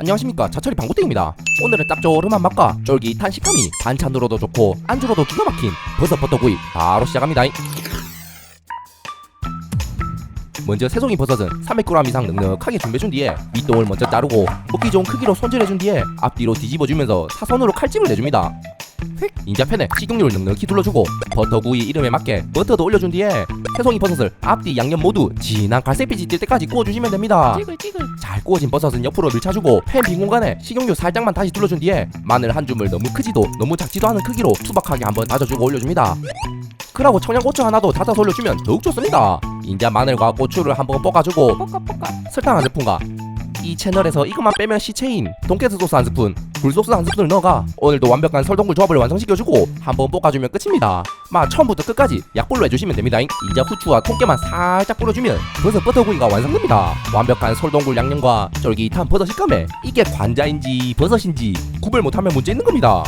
안녕하십니까. 자철이 방구땡입니다. 오늘은 짭조름한 맛과 쫄깃한 식감이 반찬으로도 좋고 안주로도 기가 막힌 버섯버터구이 바로 시작합니다. 먼저 새송이 버섯은 300g 이상 넉넉하게 준비해준 뒤에 밑동을 먼저 자르고 먹기 좋은 크기로 손질해준 뒤에 앞뒤로 뒤집어주면서 사선으로 칼집을 내줍니다 휙! 인자 팬에 식용유를 넉넉히 둘러주고 버터구이 이름에 맞게 버터도 올려준 뒤에 새송이 버섯을 앞뒤 양념 모두 진한 갈색빛이 뜰 때까지 구워주시면 됩니다 찌글 찌글 잘 구워진 버섯은 옆으로 늘차주고 팬 빈 공간에 식용유 살짝만 다시 둘러준 뒤에 마늘 한 줌을 너무 크지도 너무 작지도 않은 크기로 투박하게 한번 다져주고 올려줍니다. 그러고 청양고추 하나도 다져서 올려주면 더욱 좋습니다. 인자 마늘과 고추를 한번 볶아주고 뽀까뽀까 설탕 한 스푼과 이 채널에서 이것만 빼면 시체인 돈가스 소스 한 스푼, 굴소스 한 스푼을 넣어가 오늘도 완벽한 설동굴 조합을 완성시켜주고 한번 볶아주면 끝입니다. 마 처음부터 끝까지 약불로 해주시면 됩니다. 인자 후추와 통깨만 살짝 뿌려주면 버섯 버터구이가 완성됩니다. 완벽한 설동굴 양념과 쫄깃한 버섯 식감에 이게 관자인지 버섯인지 구별 못하면 문제 있는 겁니다.